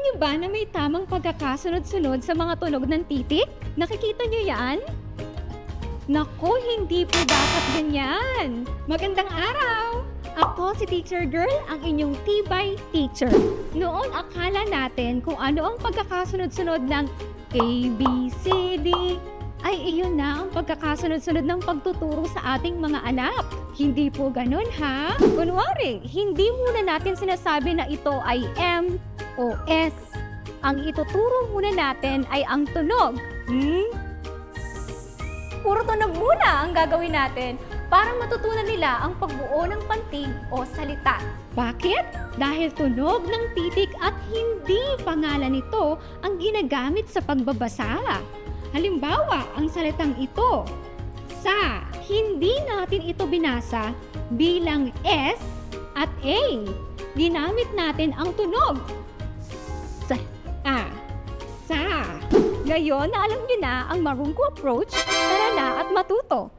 niyo ba na may tamang pagkakasunod-sunod sa mga tunog ng titik? Nakikita niyo yan? Nako, hindi po dapat ganyan. Magandang araw! Ako si Teacher Girl, ang inyong tibay teacher. Noon akala natin kung ano ang pagkakasunod-sunod ng A, B, C, D, ay iyon na ang pagkakasunod-sunod ng pagtuturo sa ating mga anak. Hindi po ganun ha? Kunwari, hindi muna natin sinasabi na ito ay M o S. Ang ituturo muna natin ay ang tunog. Hmm? Puro tunog muna ang gagawin natin para matutunan nila ang pagbuo ng pantig o salita. Bakit? Dahil tunog ng titik at hindi pangalan nito ang ginagamit sa pagbabasa. Halimbawa, ang salitang ito, sa, hindi natin ito binasa bilang S at A. Ginamit natin ang tunog. Sa, a, sa. Ngayon na alam niyo na ang marungko approach, tara na at matuto.